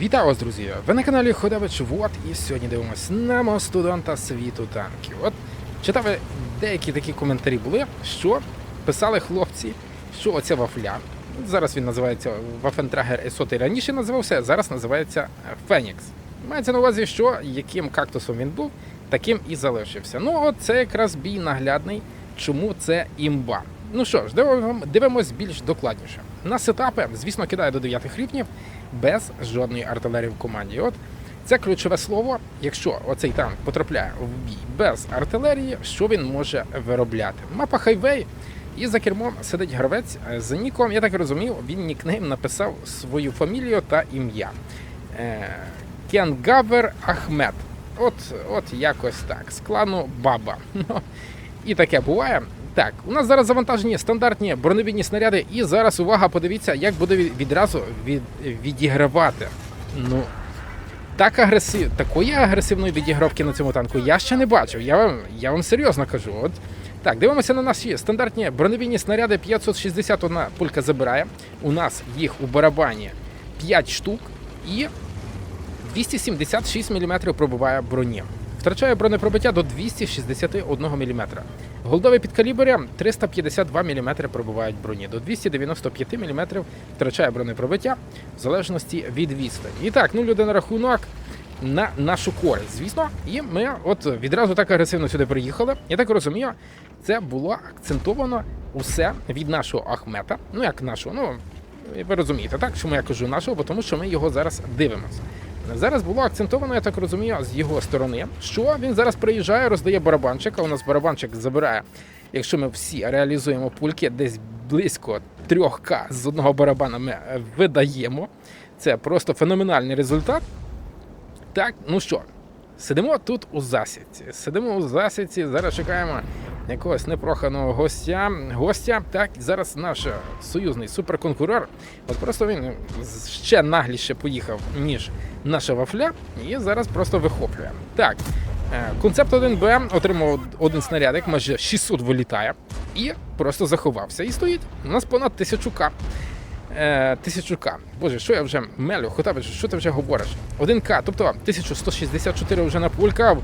Вітаю вас, друзі! Ви на каналі Ходович Вот і сьогодні дивимось на мастодонта світу танків. От читали деякі такі коментарі були, що писали хлопці, що оця вафля. Зараз він називається Waffentrager S100 раніше називався, зараз називається Фенікс. Мається на увазі, що яким кактусом він був, таким і залишився. Ну, от це якраз бій наглядний, чому це імба. Ну що ж, дивимо- дивимось більш докладніше. На сетапи, звісно, кидає до 9 рівнів без жодної артилерії в команді. От це ключове слово. Якщо оцей танк потрапляє в бій без артилерії, що він може виробляти? Мапа хайвей. І за кермом сидить гравець е, з ніком. Я так розумів, він нікнейм написав свою фамілію та ім'я. Е, Кенгавер Ахмед. От, от якось так. З клану Баба. Ну, і таке буває. Так, у нас зараз завантажені стандартні бронебійні снаряди, і зараз увага, подивіться, як буде відразу від, відігравати. Ну, так агресив, такої агресивної відігравки на цьому танку я ще не бачив. Я вам, я вам серйозно кажу. От. Так, дивимося на наші стандартні бронебійні снаряди 561 пулька забирає. У нас їх у барабані 5 штук і 276 мм пробиває броні. Втрачає бронепробиття до 261 мм. Голдові підкалібри 352 мм пробивають броні. До 295 мм втрачає бронепробиття в залежності від відстані. І так, ну люди на рахунок на нашу користь, звісно. І ми от відразу так агресивно сюди приїхали. Я так розумію, це було акцентовано усе від нашого Ахмета. Ну як нашого, ну ви розумієте, так? Чому я кажу нашого, бо тому що ми його зараз дивимося. Зараз було акцентовано, я так розумію, з його сторони, що він зараз приїжджає, роздає барабанчик, а у нас барабанчик забирає, якщо ми всі реалізуємо пульки, десь близько 3К з одного барабана ми е, видаємо. Це просто феноменальний результат. Так, ну що, сидимо тут у засідці. Сидимо у засідці, зараз чекаємо якогось непроханого гостя. Гостя, так, зараз наш союзний суперконкурор. От просто він ще нагліше поїхав, ніж наша вафля, і зараз просто вихоплює. Так, е, концепт 1Б отримав один снарядик, майже 600 вилітає, і просто заховався. І стоїть у нас понад 1000к. Е, 1000к. Боже, що я вже мелю, Хотавич, що ти вже говориш? 1к, тобто 1164 вже напулькав.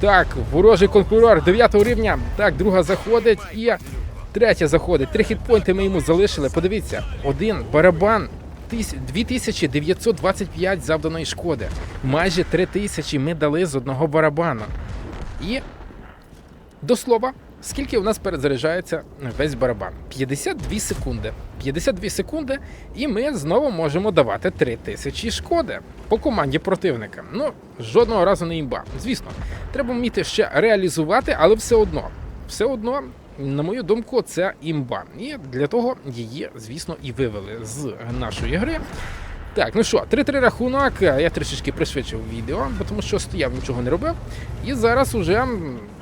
Так, ворожий конкурор 9 рівня. Так, друга заходить і третя заходить. Три хітпойнти ми йому залишили. Подивіться, один барабан. Тис- 2925 завданої шкоди. Майже 3000 ми дали з одного барабану. І до слова, скільки у нас перезаряджається весь барабан? 52 секунди. 52 секунди, і ми знову можемо давати 3000 шкоди по команді противника. Ну, жодного разу не імба. Звісно, треба вміти ще реалізувати, але все одно, все одно, на мою думку, це імба. І для того її, звісно, і вивели з нашої гри. Так, ну що, 3-3 рахунок. Я трішечки пришвидшив відео, тому що стояв, нічого не робив. І зараз уже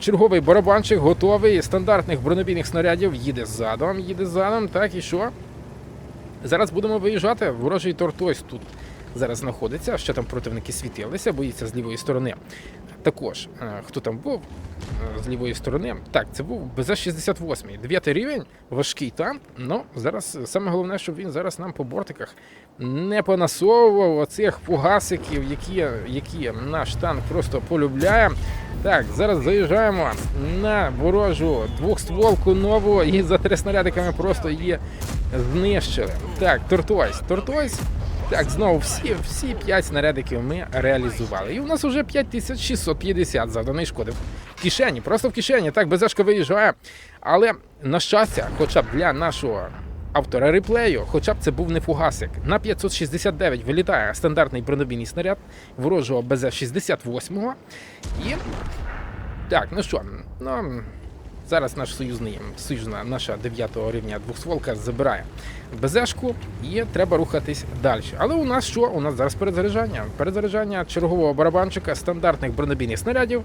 черговий барабанчик готовий, стандартних бронебійних снарядів їде задом, їде задом. Так, і що? Зараз будемо виїжджати. Ворожий тортойс тут зараз знаходиться. Ще там противники світилися, боїться з лівої сторони. Також, е, хто там був е, з лівої сторони? Так, це був БЗ-68, 9 рівень, важкий танк. Ну, зараз саме головне, щоб він зараз нам по бортиках не понасовував оцих фугасиків, які, які наш танк просто полюбляє. Так, зараз заїжджаємо на ворожу двохстволку нову і за три снарядиками просто її знищили. Так, Тортойс. Тортойс. Так, знову всі, всі 5 снарядиків ми реалізували. І у нас вже 5650 завданої шкоди. В кишені, просто в кишені. Так, безешка виїжджає. Але, на щастя, хоча б для нашого автора реплею, хоча б це був не фугасик. На 569 вилітає стандартний бронебійний снаряд ворожого БЗ-68. І так, ну що, ну зараз наш союзний, союзна наша 9 рівня двохстволка забирає БЗшку і треба рухатись далі. Але у нас що? У нас зараз перезаряджання. Перезаряджання чергового барабанчика, стандартних бронебійних снарядів,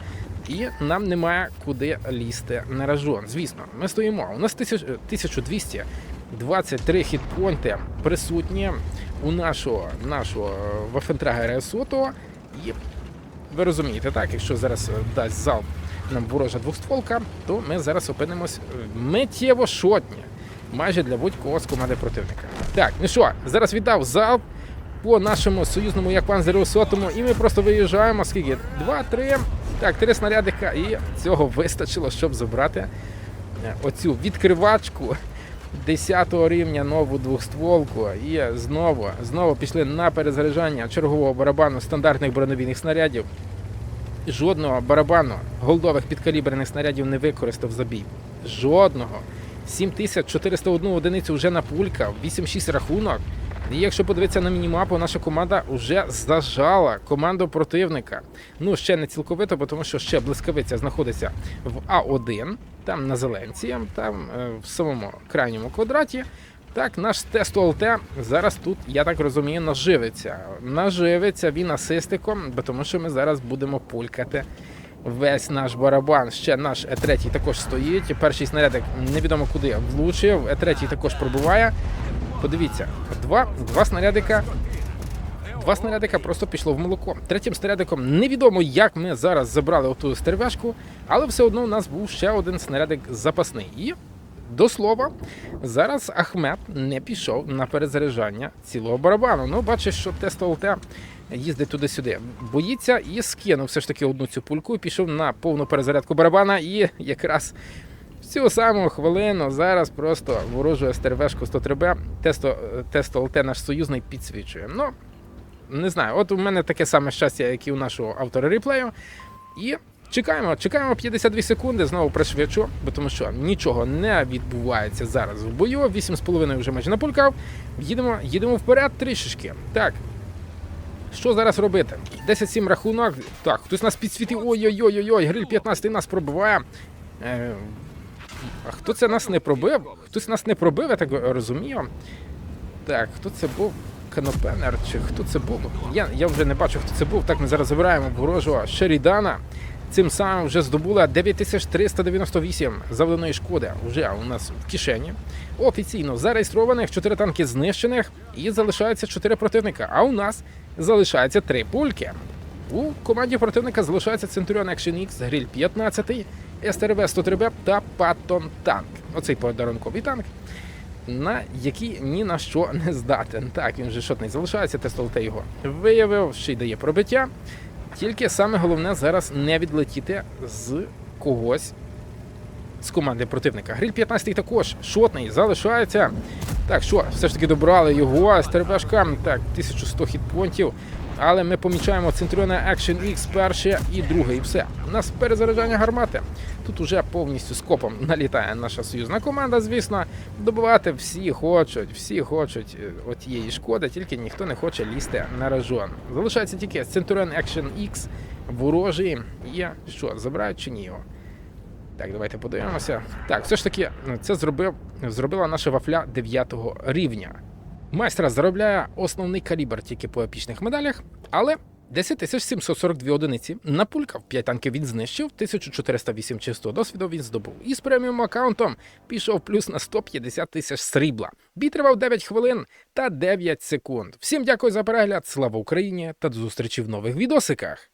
і нам немає куди лізти на ражон. Звісно, ми стоїмо. У нас 1000 1223 хітпойнти присутні у нашого, нашого Вафентрагера Сото. І ви розумієте, так, якщо зараз е, дасть залп нам ворожа двохстволка, то ми зараз опинимось е, миттєво шотні. Майже для будь-кого з команди противника. Так, ну що, зараз віддав залп. по нашому союзному як панзеру сотому, і ми просто виїжджаємо. Скільки? Два, три. Так, три снарядика, і цього вистачило, щоб забрати е, оцю відкривачку 10 рівня нову двохстволку. І знову, знову пішли на перезаряджання чергового барабану стандартних бронебійних снарядів. Жодного барабану голдових підкаліберних снарядів не використав за бій. Жодного. 7401 одиницю вже напулькав, 8-6 рахунок. І якщо подивитися на мінімапу, наша команда вже зажала команду противника. Ну, ще не цілковито, тому що ще блискавиця знаходиться в А1, там на Зеленці, там е, в самому крайньому квадраті. Так, наш тест ОЛТ зараз тут, я так розумію, наживиться. Наживиться він асистиком, бо тому що ми зараз будемо пулькати весь наш барабан. Ще наш Е3 також стоїть. Перший снарядик невідомо куди влучив. Е3 також пробуває. Подивіться, два, два снарядика. Два снарядика просто пішло в молоко. Третім снарядиком невідомо, як ми зараз забрали оту стервяшку, але все одно у нас був ще один снарядик запасний. І до слова, зараз Ахмед не пішов на перезаряджання цілого барабану. Ну, бачиш, що тест ОЛТ їздить туди-сюди. Боїться і скинув все ж таки одну цю пульку і пішов на повну перезарядку барабана. І якраз цю саму хвилину зараз просто ворожу СТРВшку 103Б тесто, тест ОЛТ наш союзний підсвічує. Ну, не знаю, от у мене таке саме щастя, як і у нашого автора реплею. І чекаємо, чекаємо 52 секунди, знову пришвидшу, бо тому що нічого не відбувається зараз в бою. 8,5 вже майже напулькав. Їдемо, їдемо вперед трішечки. Так. Що зараз робити? 10-7 рахунок. Так, хтось нас підсвітив. Ой-ой-ой, гриль 15 нас пробиває. Е, а хто це нас не пробив? Хтось нас не пробив, я так розумію. Так, хто це був? Канопенер, чи хто це був? Я, я вже не бачу, хто це був. Так, ми зараз забираємо ворожого Шерідана. Цим самим вже здобула 9398 завданої шкоди. Вже у нас в кишені. Офіційно зареєстрованих 4 танки знищених і залишається 4 противника. А у нас залишається 3 пульки. У команді противника залишається Centurion Action X, Гриль 15, СТРВ 103Б та Паттон Танк. Оцей подарунковий танк на який ні на що не здатен. Так, він же шотний залишається, тестолте його виявив, ще й дає пробиття. Тільки саме головне зараз не відлетіти з когось з команди противника. Гриль 15 також шотний залишається. Так, що, все ж таки добрали його. з Стербашка, так, 1100 хітпонтів. Але ми помічаємо Centurion Action X перше і друге, і все. У нас перезаряджання гармати. Тут уже повністю скопом налітає наша союзна команда, звісно. Добивати всі хочуть, всі хочуть е, отієї шкоди, тільки ніхто не хоче лізти на рожон. Залишається тільки Centurion Action X, ворожий. І що, забирають чи ні його? Так, давайте подивимося. Так, все ж таки, це зробив, зробила наша вафля 9 рівня. Майстра заробляє основний калібр тільки по епічних медалях, але 10 742 одиниці напулькав, 5 танків він знищив, 1408 чистого досвіду він здобув. І з преміум аккаунтом пішов плюс на 150 тисяч срібла. Бій тривав 9 хвилин та 9 секунд. Всім дякую за перегляд, слава Україні та до зустрічі в нових відосиках.